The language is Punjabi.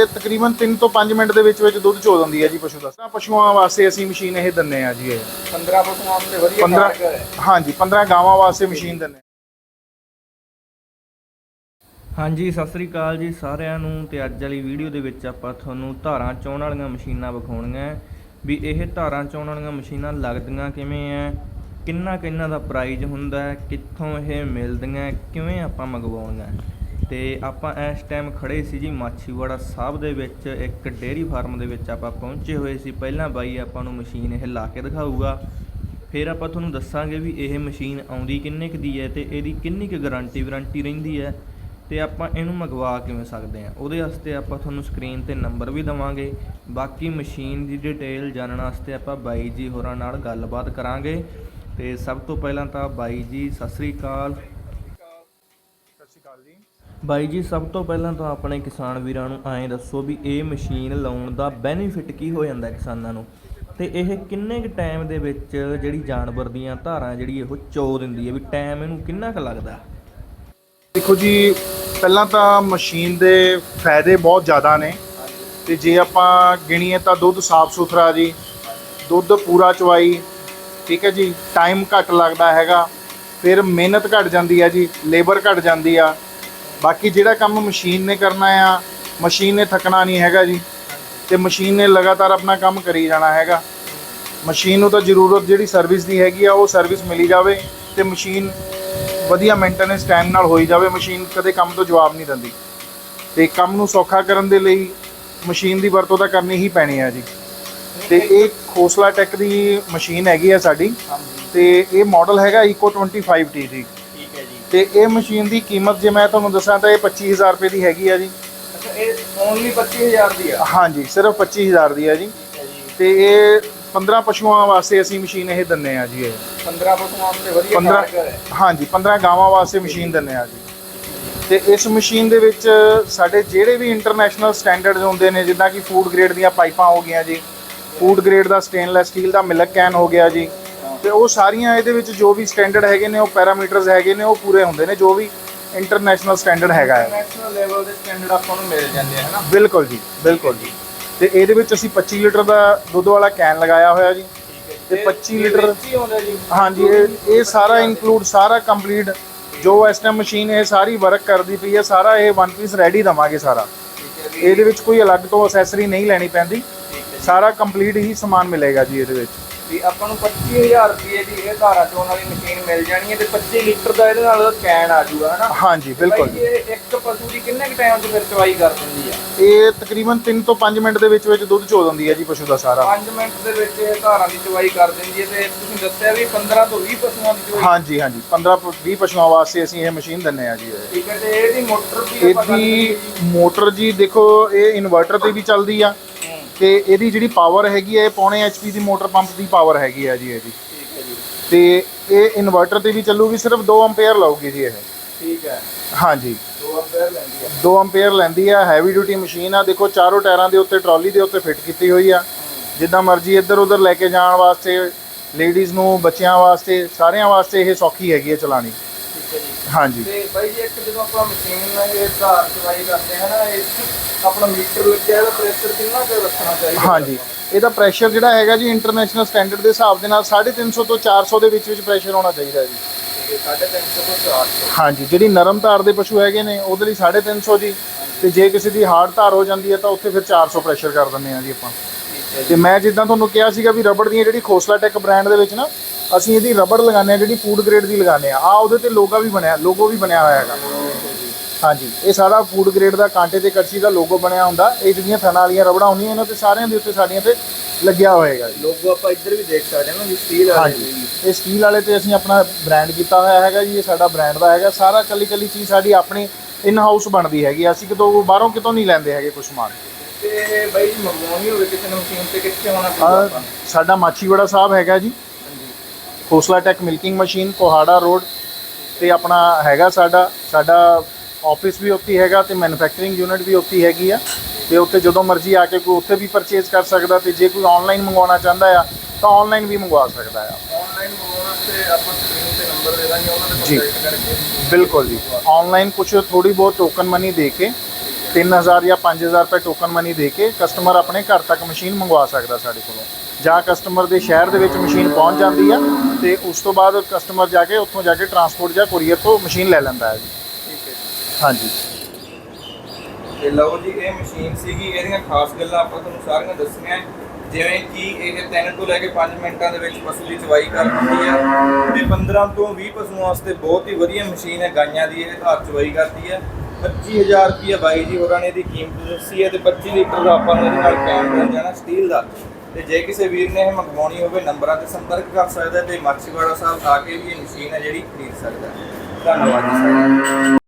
ਇਹ ਤਕਰੀਬਨ 3 ਤੋਂ 5 ਮਿੰਟ ਦੇ ਵਿੱਚ ਵਿੱਚ ਦੁੱਧ ਚੋ ਦਿੰਦੀ ਹੈ ਜੀ ਪਸ਼ੂ ਦਾ। ਤਾਂ ਪਸ਼ੂਆਂ ਵਾਸਤੇ ਅਸੀਂ ਮਸ਼ੀਨ ਇਹ ਦਿੰਨੇ ਆ ਜੀ ਇਹ। 15 ਪਸ਼ੂਆਂ ਦੇ ਵਧੀਆ 15 ਕਾਰਜ ਹੈ। ਹਾਂਜੀ 15 ਗਾਵਾਂ ਵਾਸਤੇ ਮਸ਼ੀਨ ਦਿੰਨੇ ਹਾਂਜੀ ਸਤਿ ਸ੍ਰੀ ਅਕਾਲ ਜੀ ਸਾਰਿਆਂ ਨੂੰ ਤੇ ਅੱਜ ਵਾਲੀ ਵੀਡੀਓ ਦੇ ਵਿੱਚ ਆਪਾਂ ਤੁਹਾਨੂੰ ਧਾਰਾਂ ਚੋਣ ਵਾਲੀਆਂ ਮਸ਼ੀਨਾਂ ਵਿਖਾਉਣੀਆਂ ਹੈ। ਵੀ ਇਹ ਧਾਰਾਂ ਚੋਣ ਵਾਲੀਆਂ ਮਸ਼ੀਨਾਂ ਲੱਗਦੀਆਂ ਕਿਵੇਂ ਐ ਕਿੰਨਾ ਕਿੰਨਾ ਦਾ ਪ੍ਰਾਈਜ਼ ਹੁੰਦਾ ਹੈ? ਕਿੱਥੋਂ ਇਹ ਮਿਲਦੀਆਂ ਕਿਵੇਂ ਆਪਾਂ ਮੰਗਵਾਉਣੀਆਂ ਤੇ ਆਪਾਂ ਇਸ ਟਾਈਮ ਖੜੇ ਸੀ ਜੀ ਮਾਛੀਵਾੜਾ ਸਾਹਿਬ ਦੇ ਵਿੱਚ, ਇੱਕ ਡੇਅਰੀ ਫਾਰਮ ਦੇ ਵਿੱਚ ਆਪਾਂ ਪਹੁੰਚੇ ਹੋਏ ਸੀ। ਪਹਿਲਾਂ ਬਾਈ ਆਪਾਂ ਨੂੰ ਮਸ਼ੀਨ ਇਹ ਲਾ ਕੇ ਦਿਖਾਊਗਾ। ਫਿਰ ਆਪਾਂ ਤੁਹਾਨੂੰ ਦੱਸਾਂਗੇ ਵੀ ਇਹ ਮਸ਼ੀਨ ਆਉਂਦੀ ਕਿੰਨੇ ਕੁ ਦੀ ਹੈ ਤੇ ਇਹਦੀ ਕਿੰਨੀ ਕੁ ਗਾਰੰਟੀ ਵਾਰੰਟੀ ਰਹਿੰਦੀ ਹੈ ਤੇ ਆਪਾਂ ਇਹਨੂੰ ਮੰਗਵਾ ਕਿਵੇਂ ਸਕਦੇ ਆ ਉਹਦੇ ਵਾਸਤੇ ਆਪਾਂ ਤੁਹਾਨੂੰ ਸਕਰੀਨ ਤੇ ਨੰਬਰ ਵੀ ਦਵਾਂਗੇ। ਬਾਕੀ ਮਸ਼ੀਨ ਦੀ ਡਿਟੇਲ ਜਾਣਨ ਵਾਸਤੇ ਆਪਾਂ ਬਾਈ ਜੀ ਹੋਰਾਂ ਨਾਲ ਗੱਲਬਾਤ ਕਰਾਂਗੇ। ਤੇ ਸਭ ਤੋਂ ਪਹਿਲਾਂ ਤਾਂ ਬਾਈ ਜੀ, ਸਤਿ ਸ੍ਰੀ ਅਕਾਲ। ਸਤਿ ਸ਼੍ਰੀ ਅਕਾਲ ਜੀ। ਬਾਈ ਜੀ, ਸਭ ਤੋਂ ਪਹਿਲਾਂ ਤਾਂ ਆਪਣੇ ਕਿਸਾਨ ਵੀਰਾਂ ਨੂੰ ਐਂ ਦੱਸੋ ਵੀ ਇਹ ਮਸ਼ੀਨ ਲਾਉਣ ਦਾ ਬੈਨੀਫਿਟ ਕੀ ਹੋ ਜਾਂਦਾ ਕਿਸਾਨਾਂ ਨੂੰ? ਤੇ ਇਹ ਕਿੰਨੇ ਕੁ ਟਾਈਮ ਦੇ ਵਿੱਚ ਜਿਹੜੀ ਜਾਨਵਰ ਦੀਆਂ ਧਾਰਾਂ ਜਿਹੜੀ ਉਹ ਚੋ ਦਿੰਦੀ ਹੈ ਵੀ ਟਾਈਮ ਇਹਨੂੰ ਕਿੰਨਾ ਕੁ ਲੱਗਦਾ? ਦੇਖੋ ਜੀ, ਪਹਿਲਾਂ ਤਾਂ ਮਸ਼ੀਨ ਦੇ ਫਾਇਦੇ ਬਹੁਤ ਜ਼ਿਆਦਾ ਨੇ। ਤੇ ਜੇ ਆਪਾਂ ਗਿਣੀਏ ਤਾਂ ਦੁੱਧ ਸਾਫ਼ ਸੁਥਰਾ ਜੀ, ਦੁੱਧ ਪੂਰਾ ਚਵਾਈ, ਠੀਕ ਹੈ ਜੀ ਟਾਈਮ ਘੱਟ ਲੱਗਦਾ ਹੈਗਾ, ਫਿਰ ਮਿਹਨਤ ਘੱਟ ਜਾਂਦੀ ਹੈ ਜੀ ਲੇਬਰ ਘੱਟ ਜਾਂਦੀ ਆ। ਬਾਕੀ ਜਿਹੜਾ ਕੰਮ ਮਸ਼ੀਨ ਨੇ ਕਰਨਾ ਆ, ਮਸ਼ੀਨ ਨੇ ਥੱਕਣਾ ਨਹੀਂ ਹੈਗਾ ਜੀ। ਤੇ ਮਸ਼ੀਨ ਨੇ ਲਗਾਤਾਰ ਆਪਣਾ ਕੰਮ ਕਰੀ ਜਾਣਾ ਹੈਗਾ। ਮਸ਼ੀਨ ਨੂੰ ਤਾਂ ਜ਼ਰੂਰਤ ਜਿਹੜੀ ਸਰਵਿਸ ਦੀ ਹੈਗੀ ਆ, ਉਹ ਸਰਵਿਸ ਮਿਲੀ ਜਾਵੇ ਤੇ ਮਸ਼ੀਨ ਵਧੀਆ ਮੇਨਟੇਨੈਂਸ ਟਾਈਮ ਨਾਲ ਹੋਈ ਜਾਵੇ। ਮਸ਼ੀਨ ਕਦੇ ਕੰਮ ਤੋਂ ਜਵਾਬ ਨਹੀਂ ਦਿੰਦੀ। ਤੇ ਕੰਮ ਨੂੰ ਸੌਖਾ ਕਰਨ ਦੇ ਲਈ ਮਸ਼ੀਨ ਦੀ ਵਰਤੋਂ ਤਾਂ ਕਰਨੀ ਹੀ ਪੈਣੀ ਆ ਜੀ। ਤੇ ਇਹ ਖੋਸਲਾ ਟੈਕ ਦੀ ਮਸ਼ੀਨ ਹੈਗੀ ਆ ਸਾਡੀ। ਤੇ ਇਹ ਮਾਡਲ ਹੈਗਾ ਈਕੋ 25T ਦੀ ਠੀਕ ਜੀ। ਤੇ ਇਹ ਮਸ਼ੀਨ ਦੀ ਕੀਮਤ ਜੇ ਮੈਂ ਤੁਹਾਨੂੰ ਦੱਸਾਂ ਤਾਂ ਇਹ 25000 ਰੁਪਏ ਦੀ ਹੈਗੀ ਆ ਜੀ। ਅੱਛਾ ਇਹ ਓਨਲੀ 25000 ਦੀ ਆ? ਹਾਂਜੀ ਸਿਰਫ 25000 ਦੀ ਆ ਜੀ। ਤੇ ਇਹ 15 ਪਸ਼ੂਆਂ ਵਾਸਤੇ ਅਸੀਂ ਮਸ਼ੀਨ ਇਹ ਦਿੰਨੇ ਆ ਜੀ ਇਹ। 15 ਪਸ਼ੂਆਂ ਦੇ ਵਧੀਆ 15 ਕਾਰਜ ਹੈ। ਹਾਂਜੀ 15 ਗਾਵਾਂ ਵਾਸਤੇ ਮਸ਼ੀਨ ਦਿੰਨੇ ਆ ਜੀ। ਤੇ ਇਸ ਮਸ਼ੀਨ ਦੇ ਵਿੱਚ ਸਾਡੇ ਜਿਹੜੇ ਵੀ ਇੰਟਰਨੈਸ਼ਨਲ ਸਟੈਂਡਰਡਸ ਹੁੰਦੇ ਨੇ ਜਿੱਦਾਂ ਕਿ ਫੂਡ ਗ੍ਰੇਡ ਦੀਆਂ ਪਾਈਪਾਂ ਹੋ ਗਈਆਂ ਜੀ। ਫੂਡ ਗ੍ਰੇਡ ਦਾ ਸਟੇਨਲੈਸ ਸਟੀਲ ਦਾ ਮਿਲਕ ਕੈਨ ਹੋ ਗਿਆ ਜੀ। ਤੇ ਉਹ ਸਾਰੀਆਂ ਇਹਦੇ ਵਿੱਚ ਜੋ ਵੀ ਸਟੈਂਡਰਡ ਹੈਗੇ ਨੇ ਉਹ ਪੈਰਾਮੀਟਰਸ ਹੈਗੇ ਨੇ ਉਹ ਪੂਰੇ ਹੁੰਦੇ ਨੇ ਜੋ ਵੀ ਇੰਟਰਨੈਸ਼ਨਲ ਸਟੈਂਡਰਡ ਹੈਗਾ ਹੈ। ਨੈਸ਼ਨਲ ਲੈਵਲ ਦੇ ਸਟੈਂਡਰਡ ਆਪਾਂ ਨੂੰ ਮਿਲ ਜਾਂਦੇ ਆ ਹਨਾ? ਬਿਲਕੁਲ ਜੀ ਬਿਲਕੁਲ ਜੀ। ਤੇ ਇਹਦੇ ਵਿੱਚ ਅਸੀਂ 25 ਲੀਟਰ ਦਾ ਦੁੱਧ ਵਾਲਾ ਕੈਨ ਲਗਾਇਆ ਹੋਇਆ ਜੀ। ਤੇ 25 ਲੀਟਰ ਹਾਂਜੀ ਇਹ ਇਹ ਸਾਰਾ ਇਨਕਲੂਡ ਸਾਰਾ ਕੰਪਲੀਟ ਜੋ ਇਸ ਟਾਈਮ ਮਸ਼ੀਨ ਇਹ ਸਾਰੀ ਵਰਕ ਕਰਦੀ ਪਈ ਹੈ ਸਾਰਾ ਇਹ ਵਨ ਪੀਸ ਰੈਡੀ ਦਵਾਂਗੇ ਸਾਰਾ। ਹੈ ਇਹਦੇ ਵਿੱਚ ਕੋਈ ਅਲੱਗ ਤੋਂ ਅਸੈਸਰੀ ਨਹੀਂ ਲੈਣੀ ਪੈਂਦੀ। ਹੈ ਸਾਰਾ ਕੰਪਲੀਟ ਹੀ ਸਮਾਨ ਮਿਲੇਗਾ ਜੀ ਇਹਦੇ ਵਿੱਚ। ਵੀ ਆਪਾਂ ਨੂੰ 25000 ਰੁਪਏ ਦੀ ਇਹ ਧਾਰਾ ਚੋਣ ਵਾਲੀ ਮਸ਼ੀਨ ਮਿਲ ਜਾਣੀ ਹੈ ਤੇ 25 ਲੀਟਰ ਦਾ ਇਹਦੇ ਨਾਲ ਕੈਨ ਆ ਜਾਊਗਾ ਹਨਾ? ਹਾਂਜੀ ਬਿਲਕੁਲ। ਭਾਈ ਇਹ ਇੱਕ ਪਸ਼ੂ ਦੀ ਕਿੰਨੇ ਕੁ ਟਾਈਮ 'ਚ ਫਿਰ ਚਵਾਈ ਕਰ ਦਿੰਦੀ ਆ? ਇਹ ਤਕਰੀਬਨ 3 ਤੋਂ 5 ਮਿੰਟ ਦੇ ਵਿੱਚ ਵਿੱਚ ਦੁੱਧ ਚੋ ਦਿੰਦੀ ਹੈ ਜੀ ਪਸ਼ੂ ਦਾ ਸਾਰਾ। 5 ਮਿੰਟ ਦੇ ਵਿੱਚ ਇਹ ਧਾਰਾਂ ਦੀ ਚਵਾਈ ਕਰ ਦਿੰਦੀ ਹੈ ਤੇ ਤੁਸੀਂ ਦੱਸਿਆ ਵੀ 15 ਤੋਂ 20 ਪਸ਼ੂਆਂ ਦੀ ਚਵਾਈ। ਹਾਂਜੀ ਹਾਂਜੀ। 15 ਪ- 20 ਪਸ਼ੂਆਂ ਵਾਸਤੇ ਅਸੀਂ ਇਹ ਮਸ਼ੀਨ ਦਿੰਨੇ ਆ ਜੀ ਇਹ। ਠੀਕ ਹੈ ਤੇ ਇਹਦੀ ਮੋਟਰ ਵੀ ਆਪਾਂ ਗੱਲ ਇਹਦੀ ਮੋਟਰ ਜੀ ਦੇਖੋ ਇਹ ਇਨਵਰਟਰ ਤੇ ਵੀ ਚੱਲਦੀ ਆ। ਹੂੰ, ਤੇ ਇਹਦੀ ਜਿਹੜੀ ਪਾਵਰ ਹੈਗੀ ਹੈ ਇਹ ਪੌਣੇ ਐਚਪੀ ਦੀ ਮੋਟਰ ਪੰਪ ਦੀ ਪਾਵਰ ਹੈਗੀ ਆ ਜੀ ਇਹਦੀ। ਠੀਕ ਹੈ ਜੀ। ਤੇ ਇਹ ਇਨਵਰਟਰ ਤੇ ਵੀ ਚੱਲੂਗੀ ਸਿਰਫ 2 ਐਂਪੀਅਰ ਲਊਗੀ ਜੀ ਇਹ। ਠੀਕ ਹੈ। ਹਾਂਜੀ। 2 ਅੰਪੀਅਰ ਲੈਂਦੀ ਆ 2 ਐਂਪੀਅਰ ਲੈਂਦੀ ਆ ਹੈਵੀ ਡਿਊਟੀ ਮਸ਼ੀਨ ਆ। ਦੇਖੋ ਚਾਰੋਂ ਟਾਇਰਾਂ ਦੇ ਉੱਤੇ ਟਰਾਲੀ ਦੇ ਉੱਤੇ ਫਿੱਟ ਕੀਤੀ ਹੋਈ ਆ। ਜਿੱਦਾਂ ਮਰਜ਼ੀ ਇੱਧਰ ਉੱਧਰ ਲੈ ਕੇ ਜਾਣ ਵਾਸਤੇ ਲੇਡੀਜ਼ ਨੂੰ ਬੱਚਿਆਂ ਵਾਸਤੇ ਸਾਰਿਆਂ ਵਾਸਤੇ ਇਹ ਸੌਖੀ ਹੈਗੀ ਹੈ ਚਲਾਣੀ। ਠੀਕ ਹੈ ਜੀ। ਹਾਂਜੀ। ਤੇ ਬਾਈ ਜੀ ਇੱਕ ਜਦੋਂ ਆਪਾਂ ਮਸ਼ੀਨ ਇਹ ਧਾਰ ਚਵਾਈ ਕਰਦੇ ਹਾਂ ਨਾ 'ਚ ਆਪਣਾ ਮੀਟਰ ਲੱਗਿਆ ਇਹਦਾ ਪ੍ਰੈਸ਼ਰ ਕਿੰਨਾ ਕੁ ਰੱਖਣਾ ਚਾਹੀਦਾ? ਹਾਂਜੀ। ਇਹਦਾ ਪ੍ਰੈਸ਼ਰ ਜਿਹੜਾ ਹੈਗਾ ਜੀ ਇੰਟਰਨੈਸ਼ਨਲ ਸਟੈਂਡਰਡ ਦੇ ਹਿਸਾਬ ਦੇ ਨਾਲ 350 ਤੋਂ 400 ਦੇ ਵਿੱਚ ਵਿੱਚ ਪ੍ਰੈਸ਼ਰ ਹੋਣਾ ਚਾਹੀਦਾ ਜੀ। ਠੀਕ ਹੈ 350 ਤੋਂ 400 ਹਾਂਜੀ ਜਿਹੜੀ ਨਰਮ ਧਾਰ ਦੇ ਪਸ਼ੂ ਹੈਗੇ ਨੇ ਉਹਦੇ ਲਈ 350 ਜੀ। ਤੇ ਜੇ ਕਿਸੇ ਦੀ ਹਾਰਡ ਧਾਰ ਹੋ ਜਾਂਦੀ ਹੈ ਤਾਂ ਉੱਥੇ ਫਿਰ 400 ਪ੍ਰੈਸ਼ਰ ਕਰ ਦਿੰਦੇ ਆ ਜੀ ਆਪਾਂ। ਤੇ ਮੈਂ ਜਿੱਦਾਂ ਤੁਹਾਨੂੰ ਕਿਹਾ ਸੀਗਾ ਵੀ ਰਬੜ ਦੀਆਂ ਜਿਹੜੀ ਖੋਸਲਾ ਟੈਕ ਬ੍ਰਾਂਡ ਦੇ ਵਿੱਚ ਨਾ ਅਸੀਂ ਇਹਦੀ ਰਬੜ ਲਗਾਉਂਦੇ ਆ ਜਿਹੜੀ ਫੂਡ ਗ੍ਰੇਡ ਦੀ ਲਗਾਉਂਦੇ ਆ ਆ ਉਹਦੇ ਤੇ ਲੋਗੋ ਵੀ ਬਣਿਆ ਲੋਗੋ ਵੀ ਬਣਿਆ ਹੋਇਆ ਹੈਗਾ। ਹਾਂਜੀ। ਇਹ ਸਾਰਾ ਫੂਡ ਗ੍ਰੇਡ ਦਾ ਕਾਂਟੇ ਤੇ ਕੜਛੀ ਦਾ ਲੋਗੋ ਬਣਿਆ ਹੁੰਦਾ। ਇਹ ਜਿਹੜੀਆਂ ਥਣਾ ਵਾਲੀਆਂ ਰਬੜਾਂ ਹੁੰਦੀਆਂ ਇਹਨਾਂ ਤੇ ਸਾਰਿਆਂ ਦੇ ਉੱਤੇ ਸਾਡੀਆਂ ਤੇ ਲੱਗਿਆ ਹੋਏਗਾ ਜੀ। ਲੋਗੋ ਆਪਾਂ ਇੱਧਰ ਵੀ ਦੇਖ ਸਕਦੇ ਹਾਂ ਨਾ ਸਟੀਲ ਵਾਲੇ ਹਾਂਜੀ। ਇਹ ਸਟੀਲ ਵਾਲੇ ਤੇ ਅਸੀਂ ਆਪਣਾ ਬ੍ਰਾਂਡ ਕੀਤਾ ਹੋਇਆ ਹੈਗਾ ਜੀ ਇਹ ਸਾਡਾ ਬ੍ਰਾਂਡ ਦਾ ਹੈਗਾ। ਸਾਰਾ ਕੱਲੀ ਕੱਲੀ ਚੀਜ਼ ਸਾਡੀ ਆਪਣੀ ਇਨ ਹਾਊਸ ਬਣਦੀ ਹੈਗੀ। ਅਸੀਂ ਕਿਤੋਂ ਬਾਹਰੋਂ ਕਿਤੋਂ ਨਹੀਂ ਲੈਂਦੇ ਹੈਗੇ ਕੁਛ ਸਮਾਨ। ਤੇ ਬਾਈ ਜੀ ਮੰਗਵਾਉਣੀ ਹੋਵੇ ਕਿਸੇ ਨੂੰ ਮਸ਼ੀਨ ਤੇ ਕਿੱਥੇ ਆਉਣਾ ਪਊਗਾ ਆਪਾਂ? ਸਾਡਾ ਮਾਛੀਵਾੜਾ ਸਾਹਿਬ ਹੈਗਾ ਜੀ। Khosla tech milking machine Kohara road ਤੇ ਆਪਣਾ ਹੈਗਾ ਸਾਡਾ। ਸਾਡਾ ਆਫਿਸ ਵੀ ਉੱਥੇ ਹੈਗਾ ਤੇ ਮੈਨੂਫੈਕਚਰਿੰਗ ਯੂਨਿਟ ਵੀ ਉੱਥੇ ਹੈਗੀ ਆ। ਤੇ ਉੱਥੇ ਜਦੋਂ ਮਰਜ਼ੀ ਆ ਕੇ ਕੋਈ ਉੱਥੇ ਵੀ ਪਰਚੇਜ਼ ਕਰ ਸਕਦਾ ਤੇ ਜੇ ਕੋਈ ਆਨਲਾਈਨ ਮੰਗਵਾਉਣਾ ਚਾਹੁੰਦਾ ਆ ਤਾਂ ਆਨਲਾਈਨ ਵੀ ਮੰਗਵਾ ਸਕਦਾ ਆ। ਆਨਲਾਈਨ ਮੰਗਵਾਉਣਾ ਤੇ ਆਪਾਂ ਸਕਰੀਨ ਤੇ ਨੰਬਰ ਦੇ ਦਾਂਗੇ ਉਹਨਾਂ ਦੇ ਜੀ। ਕੰਟੈਕਟ ਕਰਕੇ। ਬਿਲਕੁਲ ਜੀ। ਆਨਲਾਈਨ ਕੁਝ ਥੋੜੀ ਬਹੁਤ ਟੋਕਨ ਮਨੀ ਦੇ ਕੇ 3000 ਜਾਂ 5000 ਰੁਪਏ ਟੋਕਨ ਮਨੀ ਦੇ ਕੇ ਕਸਟਮਰ ਆਪਣੇ ਘਰ ਤੱਕ ਮਸ਼ੀਨ ਮੰਗਵਾ ਸਕਦਾ ਸਾਡੇ ਕੋਲੋਂ। ਜਾਂ ਕਸਟਮਰ ਦੇ ਸ਼ਹਿਰ ਦੇ ਵਿੱਚ ਮਸ਼ੀਨ ਪਹੁੰਚ ਜਾਂਦੀ ਆ ਤੇ ਉਸ ਤੋਂ ਬਾਅਦ ਕਸਟਮਰ ਜਾ ਕੇ ਉੱਥੋਂ ਜਾ ਕੇ ਟਰਾਂਸਪੋਰਟ ਜਾਂ ਕੁਰੀਅਰ ਤੋਂ ਮਸ਼ੀਨ ਲੈ ਲੈਂਦਾ ਹੈ ਜੀ। ਹਾਂਜੀ। ਤੇ ਲਓ ਜੀ, ਇਹ ਮਸ਼ੀਨ ਸੀਗੀ, ਇਹਦੀਆਂ ਖਾਸ ਗੱਲਾਂ ਆਪਾਂ ਤੁਹਾਨੂੰ ਸਾਰੀਆਂ ਦੱਸੀਆਂ। ਜਿਵੇਂ ਕਿ ਇਹ 3 ਤੋਂ ਲੈ ਕੇ 5 ਮਿੰਟਾਂ ਦੇ ਵਿੱਚ ਪਸ਼ੂ ਦੀ ਚਵਾਈ ਕਰ ਦਿੰਦੀ ਹੈ ਤੇ 15 ਤੋਂ 20 ਪਸ਼ੂਆਂ ਵਾਸਤੇ ਬਹੁਤ ਹੀ ਵਧੀਆ ਮਸ਼ੀਨ ਹੈ, ਗਾਈਆਂ ਦੀ ਇਹ ਘਰ ਚਵਾਈ ਕਰਦੀ ਹੈ। 25000 ਰੁਪਏ ਬਾਈ ਜੀ ਹੋਰਾਂ ਨੇ ਇਹਦੀ ਕੀਮਤ ਦੱਸੀ ਹੈ ਤੇ 25 ਲੀਟਰ ਦਾ ਆਪਾਂ ਨੂੰ ਇਹਦੇ ਨਾਲ ਕੈਨ ਮਿਲ ਜਾਣਾ ਸਟੀਲ ਦਾ। ਤੇ ਜੇ ਕਿਸੇ ਵੀਰ ਨੇ ਇਹ ਮੰਗਵਾਉਣੀ ਹੋਵੇ, ਨੰਬਰਾਂ ਤੇ ਸੰਪਰਕ ਕਰ ਸਕਦਾ ਹੈ ਤੇ ਮਾਛੀਵਾੜਾ ਸਾਹਿਬ ਆ ਕੇ ਵੀ ਇਹ ਮਸ਼ੀਨ ਹੈ ਜਿਹੜੀ ਖਰੀਦ ਸਕਦਾ ਧੰਨਵਾਦ ਜੀ